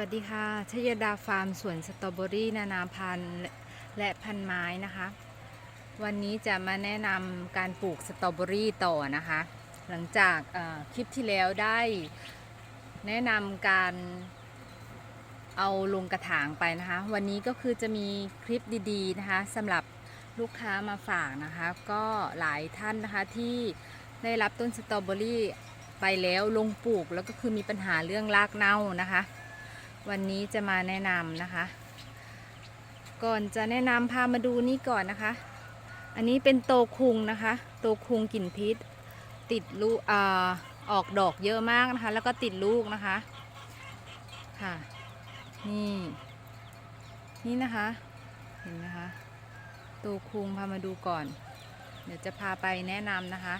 วัสดีค่ะชยดาฟาร์มสวนสตรอเบอรี่นานาพันธุ์และพันไม้นะคะ วันนี้จะมาแนะนำการปลูกสตรอเบอรี่ต่อนะคะ หลังจากคลิปที่แล้วได้แนะนำการเอาลงกระถางไปนะคะ วันนี้ก็คือจะมีคลิปดีๆนะคะสำหรับลูกค้ามาฝากนะคะ ก็หลายท่านนะคะที่ได้รับต้นสตรอเบอรี่ไปแล้วลงปลูกแล้วก็คือมีปัญหาเรื่องรากเน่านะคะ วันนี้จะมาแนะนำนะคะ ก่อนจะแนะนำพามาดูนี่ก่อนนะคะ อันนี้เป็นโตคุงนะคะ โตคุงกลิ่นพิษ ติดลูกอออกดอกเยอะมากนะคะ แล้วก็ติดลูกนะคะค่ะนี่ นี่นะคะ เห็นไหมคะโตคุงพามาดูก่อน เดี๋ยวจะพาไปแนะนำนะคะ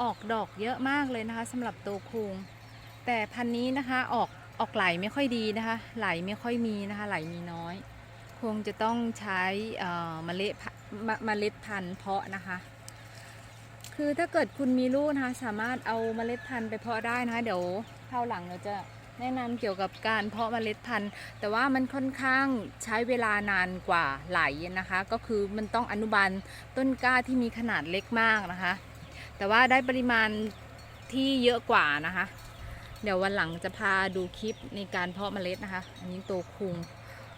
ออกดอกเยอะมากเลยนะคะสำหรับโตคุง แต่พันนี้นะคะออก ออกไหลไม่ค่อยดีนะคะ ไหลไม่ค่อยมีนะคะ ไหลมีน้อย คงจะต้องใช้เมล็ดพันธุ์เมล็ดพันธุ์เพาะนะคะ คือถ้าเกิดคุณมีลูกนะคะ สามารถเอาเมล็ดพันธุ์ไปเพาะได้นะคะเดี๋ยวคราวหลังเราจะแนะนำเกี่ยวกับการเพาะเมล็ดพันธุ์ แต่ว่ามันค่อนข้างใช้เวลานานกว่าไหลนะคะ ก็คือมันต้องอนุบาลต้นกล้าที่มีขนาดเล็กมากนะคะ แต่ว่าได้ปริมาณที่เยอะกว่านะคะ เดี๋ยววันหลังจะพาดูคลิปในการเพาะเมล็ดนะคะ อันนี้โตคุง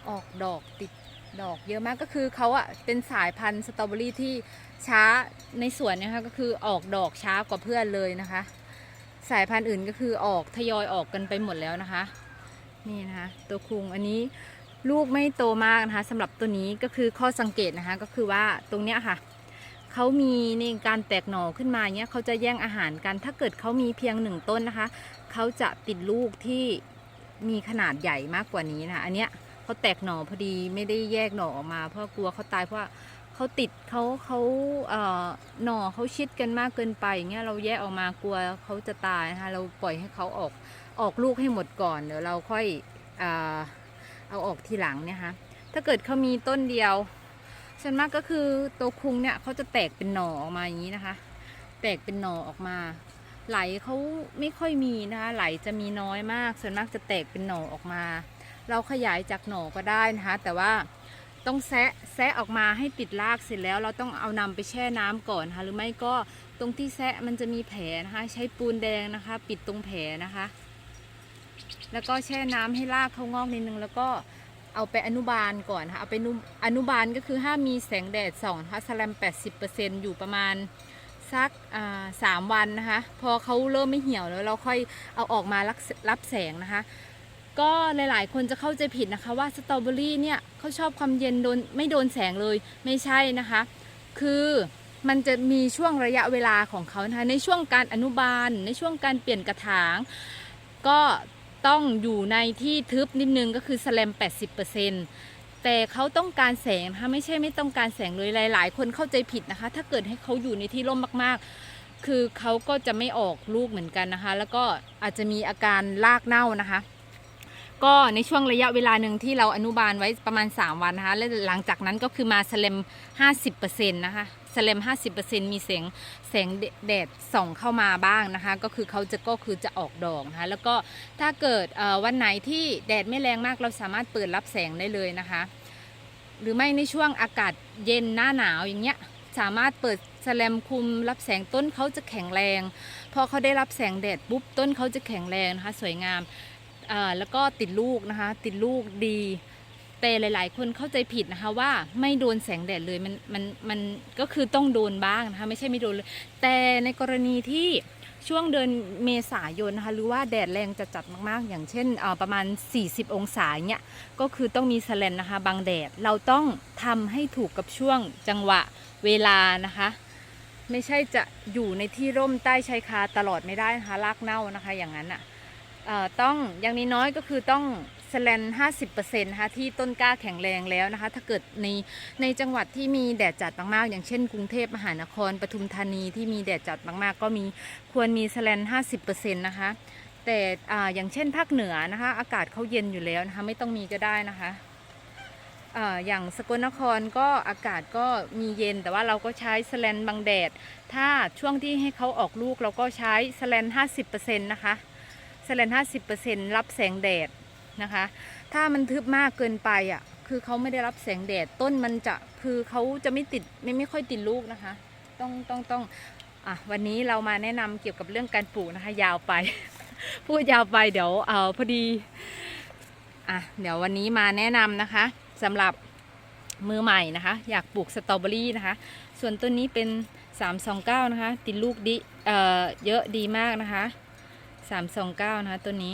ออกดอกติดดอกเยอะมากก็คือเขาอะเป็นสายพันธุ์สตรอเบอรี่ที่ช้าในสวนนะคะก็คือออกดอกช้ากว่าเพื่อนเลยนะคะ สายพันธุ์อื่นก็คือออกทยอยออกกันไปหมดแล้วนะคะ นี่นะคะตัวคุงอันนี้ลูกไม่โตมากนะคะสำหรับตัวนี้ก็คือข้อสังเกตนะคะก็คือว่าตรงเนี้ยค่ะเขามีในการแตกหน่อขึ้นมาเนี้ยเขาจะแย่งอาหารกันถ้าเกิดเขามีเพียงหนึ่งต้นนะคะ เขาจะติดลูกที่มีขนาดใหญ่มากกว่านี้นะคะอันเนี้ยเขาแตกหน่อพอดีไม่ได้แยกหน่อออกมา เพราะกลัวเขาตายเพราะเขาติดเขาเขาเอ่อหน่อเขาชิดกันมากเกินไปอย่างเงี้ยเราแยกออกมากลัวเขาจะตายนะคะเราปล่อยให้เขาออกออกลูกให้หมดก่อนเดี๋ยวเราค่อยเอ่อเอาออกทีหลังเนี่ยคะถ้าเกิดเขามีต้นเดียวส่วนมากก็คือตัวคุงเนี่ยเขาจะแตกเป็นหน่อออกมาอย่างนี้นะคะ แตกเป็นหน่อออกมา ไหลเขาไม่ค่อยมีนะคะ ไหลจะมีน้อยมาก ส่วนมากจะแตกเป็นหน่อออกมา เราขยายจากหน่อก็ได้นะคะ แต่ว่าต้องแซะแซะออกมาให้ติดรากเสร็จแล้ว เราต้องเอานำไปแช่น้ำก่อนนะคะหรือไม่ก็ตรงที่แซะมันจะมีแผลนะคะ ใช้ปูนแดงนะคะ ปิดตรงแผลนะคะ แล้วก็แช่น้ำให้รากเขางอกนิดนึง แล้วก็เอาไปอนุบาลก่อนนะคะเอาไปอนุบาลก็คือห้ามมีแสงแดดส่องนะคะสแลม80%อยู่ประมาณ สักสามวันนะคะ พอเขาเริ่มไม่เหี่ยวแล้วเราค่อยเอาออกมารับรับแสงนะคะ ก็หลายๆ คนจะเข้าใจผิดนะคะว่าสตรอเบอรี่เนี่ยเขาชอบความเย็นโดนไม่โดนแสงเลยไม่ใช่นะคะ คือมันจะมีช่วงระยะเวลาของเขานะคะในช่วงการอนุบาล ในช่วงการเปลี่ยนกระถาง ก็ต้องอยู่ในที่ทึบนิดนึงก็คือสแลม80% แต่เขาต้องการแสงนะคะไม่ใช่ไม่ต้องการแสงเลยหลาย ๆ คนเข้าใจผิดนะคะ ถ้าเกิดให้เขาอยู่ในที่ร่มมาก ๆ คือเขาก็จะไม่ออกลูกเหมือนกันนะคะ แล้วก็อาจจะมีอาการรากเน่านะคะ ก็ในช่วงระยะเวลาหนึ่งที่เราอนุบาลไว้ประมาณ 3 วันนะคะและหลังจากนั้นก็คือมาสเลม50%นะคะ สเลม50%มีแสงแสงแดดส่องเข้ามาบ้างนะคะ ก็คือเขาจะก็คือจะออกดอกนะคะแล้วก็ถ้าเกิดวันไหนที่แดดไม่แรงมากเราสามารถเปิดรับแสงได้เลยนะคะ หรือไม่ในช่วงอากาศเย็นหน้าหนาวอย่างเงี้ยสามารถเปิดแสแลมคุมรับแสงต้นเขาจะแข็งแรง พอเขาได้รับแสงแดดปุ๊บต้นเขาจะแข็งแรงนะคะสวยงามอ่าแล้วก็ติดลูกนะคะ ติดลูกดี แต่หลาย ๆ คนเข้าใจผิดนะคะว่าไม่โดนแสงแดดเลยมันมันมันก็คือต้องโดนบ้างนะคะไม่ใช่ไม่โดนเลย แต่ในกรณีที่ช่วงเดือนเมษายนนะคะหรือว่าแดดแรงจะจัดมากๆ อย่างเช่นประมาณ 40 องศาเนี้ยก็คือต้องมีแสแลนนะคะบังแดดเราต้องทำให้ถูกกับช่วงจังหวะเวลานะคะ ไม่ใช่จะอยู่ในที่ร่มใต้ชายคาตลอดไม่ได้นะคะรากเน่านะคะอย่างนั้นอะเอ่อต้องอย่างนี้น้อยก็คือต้อง สแลน50%นะคะที่ต้นกล้าแข็งแรงแล้วนะคะ ถ้าเกิดในในจังหวัดที่มีแดดจัดมากๆ อย่างเช่นกรุงเทพมหานครปทุมธานีที่มีแดดจัดมากๆ ก็มีควรมีสแลน50%นะคะ แต่ออย่างเช่นภาคเหนือนะคะ อากาศเขาเย็นอยู่แล้วนะคะ ไม่ต้องมีก็ได้นะคะอ่าอย่างสกลนครก็อากาศก็มีเย็น แต่ว่าเราก็ใช้สแลนบังแดด ถ้าช่วงที่ให้เขาออกลูกเราก็ใช้สแลน50%นะคะสแลน50%รับแสงแดด นะคะ ถ้ามันทึบมากเกินไปอะ คือเขาไม่ได้รับแสงแดดต้นมันจะคือเขาจะไม่ติดไม่ไม่ค่อยติดลูกนะคะ ต้องต้องต้องอะวันนี้เรามาแนะนำเกี่ยวกับเรื่องการปลูกนะคะ ยาวไป พูดยาวไปเดี๋ยวเอาพอดีอะเดี๋ยววันนี้มาแนะนำนะคะสำหรับมือใหม่นะคะ อยากปลูกสตรอเบอรี่นะคะ ส่วนต้นนี้เป็น 329 นะคะ ติดลูกดิเอ่อเยอะดีมากนะคะ 329 นะคะต้นนี้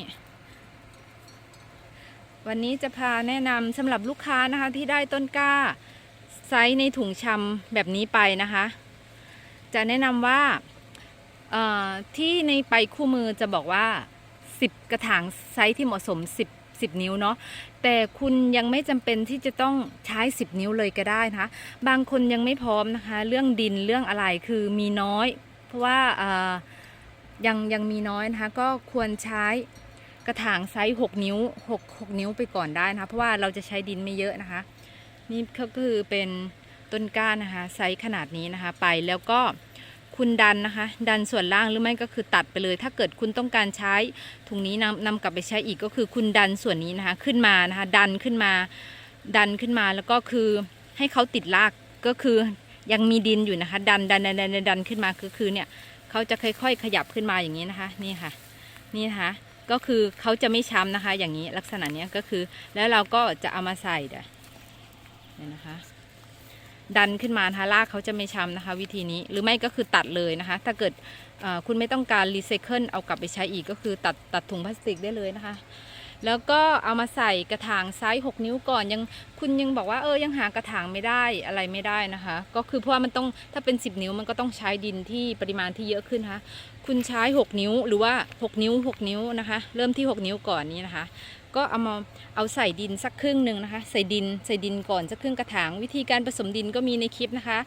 วันนี้จะพาแนะนำสำหรับลูกค้านะคะที่ได้ต้นกล้า ไซส์ในถุงชำแบบนี้ไปนะคะ จะแนะนำว่าที่ในไปคู่มือจะบอกว่า 10 กระถางไซส์ที่เหมาะสม 10 10 นิ้วเนาะแต่คุณยังไม่จำเป็นที่จะต้องใช้ 10 นิ้วเลยก็ได้นะคะบางคนยังไม่พร้อมนะคะ เรื่องดินเรื่องอะไรคือมีน้อย เพราะว่ายังยังมีน้อยนะคะก็ควรใช้ กระถางไซส์6นิ้ว6 6นิ้วไปก่อนได้นะคะ เพราะว่าเราจะใช้ดินไม่เยอะนะคะ นี่ก็คือเป็นต้นก้านนะคะไซส์ขนาดนี้นะคะไปแล้วก็คุณดันนะคะ ดันส่วนล่างหรือไม่ก็คือตัดไปเลย ถ้าเกิดคุณต้องการใช้ถุงนี้นำนำกลับไปใช้อีกก็คือคุณดันส่วนนี้นะคะขึ้นมานะคะดันขึ้นมาดันขึ้นมาแล้วก็คือให้เขาติดรากก็คือยังมีดินอยู่นะคะ ดันดันดันดันดันดนขึ้นมาคือคือเนี่ยเขาจะค่อย ๆ ขยับขึ้นมาอย่างนี้นะคะ นี่ค่ะ นี่นะคะ ก็คือเขาจะไม่ช้ำนะคะ อย่างนี้ลักษณะนี้ก็คือ แล้วเราก็จะเอามาใส่เดี๋ยวนะคะ ดันขึ้นมานะคะลากเขาจะไม่ช้ำนะคะ วิธีนี้หรือไม่ก็คือตัดเลยนะคะ ถ้าเกิดคุณไม่ต้องการรีไซเคิลเอากลับไปใช้อีกก็คือตัดตัดถุงพลาสติกได้เลยนะคะ แล้วก็เอามาใส่กระถางไซส์6 นิ้วก่อนยังคุณยังบอกว่าเออยังหากระถางไม่ได้อะไรไม่ได้นะคะ ก็คือเพราะว่ามันต้องถ้าเป็น 10 นิ้วมันก็ต้องใช้ดินที่ปริมาณที่เยอะขึ้นนะคะคุณใช้ 6 นิ้วหรือว่า 6 นิ้ว 6 นิ้วนะคะ เริ่มที่ 6 นิ้วก่อนนี้นะคะ ก็เอามาเอาใส่ดินสักครึ่งหนึ่งนะคะ ใส่ดินใส่ดินก่อนสักครึ่งกระถาง วิธีการผสมดินก็มีในคลิปนะคะ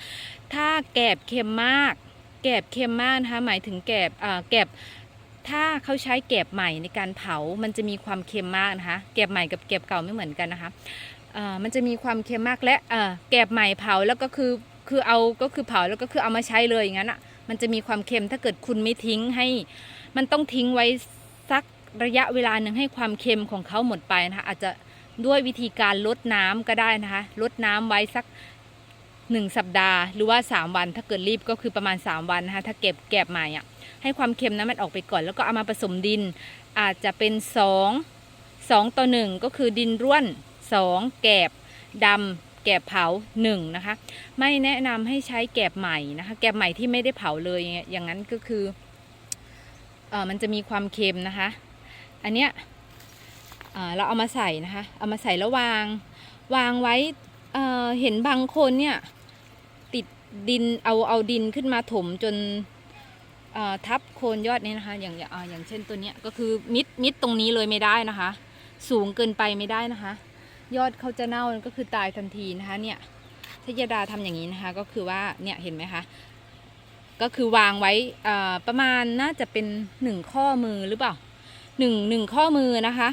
ถ้าแกบเค็มมาก แกบเค็มมากนะคะหมายถึงแกบอ่าแกบ ถ้าเขาใช้แกบใหม่ในการเผา มันจะมีความเค็มมากนะคะแกบใหม่กับแกบเก่าไม่เหมือนกันนะคะมันจะมีความเค็มมากและเอ่อแกบใหม่เผาแล้วก็คือคือเอาก็คือเผาแล้วก็คือเอามาใช้เลยอย่างนั้นอะ มันจะมีความเค็มถ้าเกิดคุณไม่ทิ้งให้ มันต้องทิ้งไว้สักระยะเวลาหนึ่งให้ความเค็มของเขาหมดไปนะคะอาจจะด้วยวิธีการลดน้ำก็ได้นะคะลดน้ำไว้สัก หนึ่งสัปดาห์ หรือว่า 3 วัน ถ้าเกิดรีบก็คือประมาณ 3 วันนะคะถ้าเก็บแกบใหม่อะให้ความเค็มนั้นมันออกไปก่อน แล้วก็เอามาผสมดิน อาจจะเป็น 2 2 ต่อ 1 ก็คือดินร่วน 2 แกบดำแกบเผา1นะคะไม่แนะนำให้ใช้แกบใหม่นะคะแกบใหม่ที่ไม่ได้เผาเลยอย่างนั้นก็คือเออมันจะมีความเค็มนะคะ อันเนี้ยเราเอามาใส่นะคะ เอามาใส่แล้ววาง วางไว้ เอ่อเห็นบางคนเนี่ย ติดดินเอาเอาดินขึ้นมาถมจนทับโคนยอดนี้นะคะอย่างอย่างอย่างเช่นตัวเนี้ยก็คือมิดมิดตรงนี้เลยไม่ได้นะคะ สูงเกินไปไม่ได้นะคะ ยอดเขาจะเน่าก็คือตายทันทีนะคะ เนี่ยทยดาทำอย่างนี้นะคะ ก็คือว่าเนี่ยเห็นไหมคะก็คือวางไว้ประมาณน่าจะเป็นหนึ่งข้อมือหรือเปล่าหนึ่งหนึ่งข้อมือนะคะ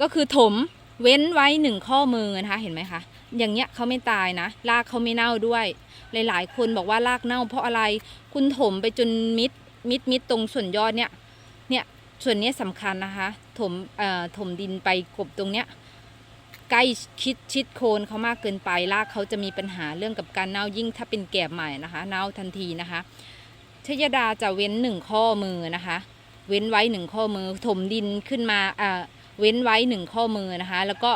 ก็คือถม เว้นไว้หนึ่งข้อมือนะคะเห็นไหมคะอย่างเงี้ยเขาไม่ตายนะรากเขาไม่เน่าด้วย หลาย ๆ คนบอกว่ารากเน่าเพราะอะไรคุณถมไปจนมิดมิดมิดตรงส่วนยอดเนี่ยเนี่ยส่วนนี้ยสำคัญนะคะถมเอ่อถมดินไปกบตรงเนี้ยใกล้ชิดชิดโคนเขามากเกินไปรากเขาจะมีปัญหาเรื่องกับการเน่ายิ่งถ้าเป็นแกบใหม่นะคะเน่าทันทีนะคะชยดาจะเว้นหนึ่งข้อมือนะคะ เว้นไว้หนึ่งข้อมือถมดินขึ้นมาเอ่อ เว้นไว้หนึ่งข้อมือนะคะ แล้วก็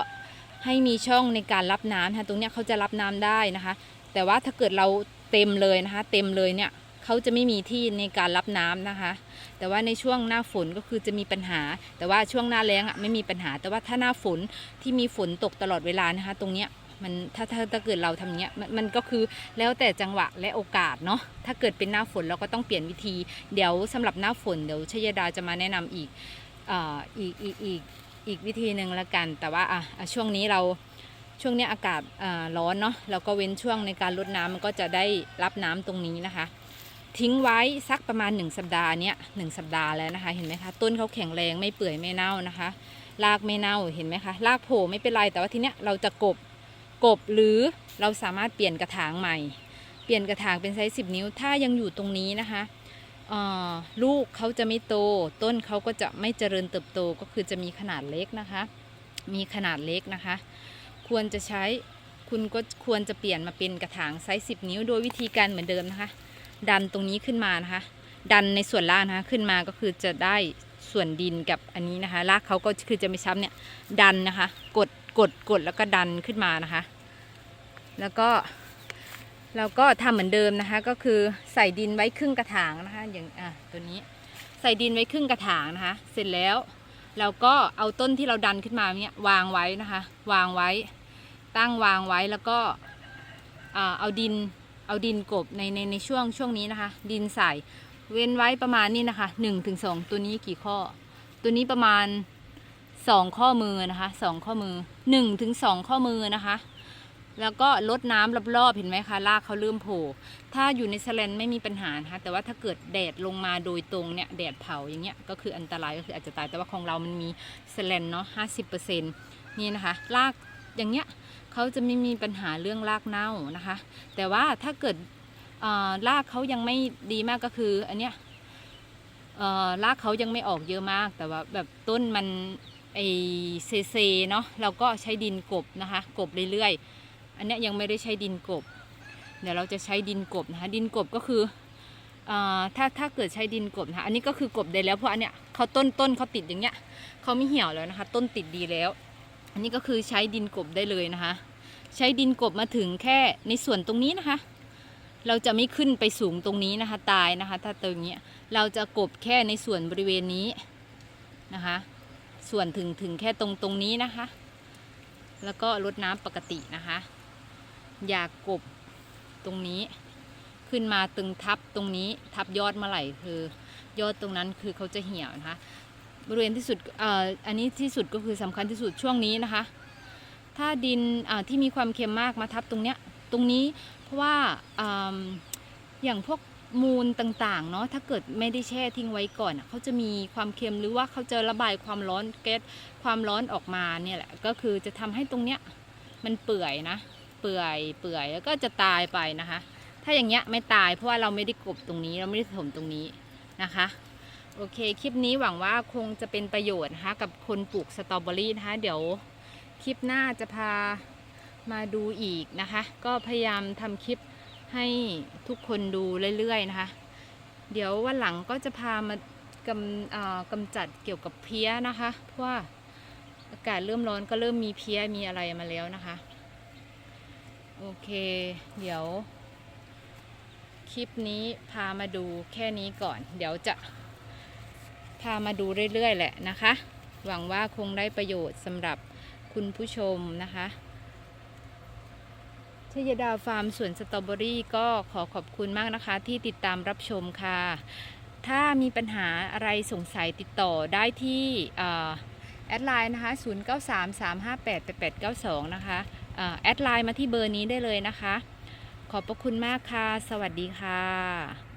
ให้มีช่องในการรับน้ำนะคะตรงเนี้ยเขาจะรับน้ำได้นะคะ แต่ว่าถ้าเกิดเราเต็มเลยนะคะ เต็มเลยเนี่ยเขาจะไม่มีที่ในการรับน้ำนะคะ แต่ว่าในช่วงหน้าฝนก็คือจะมีปัญหา แต่ว่าช่วงหน้าแล้งอะไม่มีปัญหา แต่ว่าถ้าหน้าฝนที่มีฝนตกตลอดเวลานะคะ ตรงเนี้ยมันถ้าถ้าถ้าเกิดเราทำเงี้ยมันมันก็คือแล้วแต่จังหวะและโอกาสเนาะถ้าเกิดเป็นหน้าฝนเราก็ต้องเปลี่ยนวิธี เดี๋ยวสำหรับหน้าฝนเดี๋ยวชยดาจะมาแนะนำอีกอ่ออีกอีกอีก อีกวิธีหนึ่งละกัน แต่ว่าอะช่วงนี้เราช่วงนี้อากาศร้อนเนาะเราก็เว้นช่วงในการลดน้ำมันก็จะได้รับน้ำตรงนี้นะคะ ทิ้งไว้สักประมาณ 1 สัปดาห์เนี้ยหสัปดาห์แล้วนะคะ เห็นไหมคะ ต้นเขาแข็งแรงไม่เปื่อยไม่เน่านะคะรากไม่เน่าเห็นไหมคะรากโผล่ไม่เป็นไรแต่ว่าทีเนี้ยเราจะกบกบหรือเราสามารถเปลี่ยนกระถางใหม่ เปลี่ยนกระถางเป็นไซส์สินิ้ว ถ้ายังอยู่ตรงนี้นะคะ ลูกเขาจะไม่โต ต้นเขาก็จะไม่เจริญเติบโตก็คือจะมีขนาดเล็กนะคะ มีขนาดเล็กนะคะ ควรจะใช้คุณก็ควรจะเปลี่ยนมาเป็นกระถางไซส์10 นิ้วโดยวิธีการเหมือนเดิมนะคะ ดันตรงนี้ขึ้นมานะคะ ดันในส่วนล่างนะคะขึ้นมาก็คือจะได้ส่วนดินกับอันนี้นะคะรากเขาก็คือจะไม่ช้ำเนี่ยดันนะคะ กดกดกดแล้วก็ดันขึ้นมานะคะ แล้วก็ เราก็ทำเหมือนเดิมนะคะ ก็คือใส่ดินไว้ครึ่งกระถางนะคะ อย่างอะตัวนี้ใส่ดินไว้ครึ่งกระถางนะคะ เสร็จแล้วเราก็เอาต้นที่เราดันขึ้นมาเนี่ยวางไว้นะคะ วางไว้ ตั้งวางไว้แล้วก็เอาดินเอาดินกบในในในช่วงช่วงนี้นะคะ ดินใส่เว้นไว้ประมาณนี้นะคะหนึ่งถึงสองตัวนี้กี่ข้อ ตัวนี้ประมาณสองข้อมือนะคะสองข้อมือหนึ่งถึงสองข้อมือนะคะ แล้วก็ลดน้ำรอบๆเห็นไหมคะรากเขาเริ่มโผล่ถ้าอยู่ในแสลนไม่มีปัญหานะคะแต่ว่าถ้าเกิดแดดลงมาโดยตรงเนี่ยแดดเผาอย่างเงี้ยก็คืออันตรายก็คืออาจจะตายแต่ว่าของเรามันมีแสลนเนาะห้าสิบเปอร์เซ็นต์นี่นะคะรากอย่างเงี้ยเขาจะไม่มีปัญหาเรื่องรากเน่านะคะ แต่ว่าถ้าเกิดรากเขายังไม่ดีมากก็คืออันเนี้ยรากเขายังไม่ออกเยอะมาก แต่ว่าแบบต้นมันไอเซเซเนาะเราก็ใช้ดินกบนะคะกบเรื่อยๆ อันนี้ยังไม่ได้ใช้ดินกบ เดี๋ยวเราจะใช้ดินกบนะคะ ดินกบก็คืออถ้าถ้าเกิดใช้ดินกบนะคะ อันนี้ก็คือกบได้แล้วเพราะอันเนี้ยเขาต้นต้นเขาติดอย่างเงี้ยเขาไม่เหี่ยวแล้วนะคะ ต้นติดดีแล้ว อันนี้ก็คือใช้ดินกบได้เลยนะคะ ใช้ดินกบมาถึงแค่ในส่วนตรงนี้นะคะ เราจะไม่ขึ้นไปสูงตรงนี้นะคะ ตายนะคะ ถ้าตรงเนี้ยเราจะกบแค่ในส่วนบริเวณนี้นะคะ ส่วนถึงถึงแค่ตรงตรงนี้นะคะ แล้วก็รดน้ำปกตินะคะ ยากกบตรงนี้ ขึ้นมาตึงทับตรงนี้ทับยอดเมื่อไหร่คือยอดตรงนั้นคือเขาจะเหี่ยวนะคะ บริเวณที่สุดเอ่ออันนี้ที่สุดก็คือสำคัญที่สุดช่วงนี้นะคะ ถ้าดินอ่าที่มีความเค็มมากมาทับตรงเนี้ยตรงนี้เพราะว่าอ่อย่างพวกมูลต่างๆเนาะถ้าเกิดไม่ได้แช่ทิ้งไว้ก่อนเขาจะมีความเค็มหรือว่าเขาจะระบายความร้อนแก๊สความร้อนออกมาเนี่ยแหละก็คือจะทำให้ตรงเนี้ยมันเปื่อยนะ เปื่อยเปื่อยแล้วก็จะตายไปนะคะ ถ้าอย่างเงี้ยไม่ตายเพราะว่าเราไม่ได้กบตรงนี้เราไม่ได้ถมตรงนี้นะคะโอเค คลิปนี้หวังว่าคงจะเป็นประโยชน์นะคะกับคนปลูกสตรอเบอรี่นะคะ เดี๋ยวคลิปหน้าจะพามาดูอีกนะคะ ก็พยายามทำคลิปให้ทุกคนดูเรื่อยๆนะคะ เดี๋ยววันหลังก็จะพามากำกำจัดเกี่ยวกับเพี้ยนะคะ เพราะว่าอากาศเริ่มร้อนก็เริ่มมีเพี้ยมีอะไรมาแล้วนะคะ โอเค เดี๋ยว คลิปนี้พามาดูแค่นี้ก่อน เดี๋ยวจะ พามาดูเรื่อย ๆ แหละนะคะ หวังว่าคงได้ประโยชน์สำหรับคุณผู้ชมนะคะชยดาฟาร์มสวนสตรอเบอรี่ก็ขอขอบคุณมากนะคะ ที่ติดตามรับชมค่ะ ถ้ามีปัญหาอะไรสงสัยติดต่อได้ที่แอดไลน์นะคะ 0933588892 นะคะ แอดไลน์มาที่เบอร์นี้ได้เลยนะคะ ขอบพระคุณมากค่ะ สวัสดีค่ะ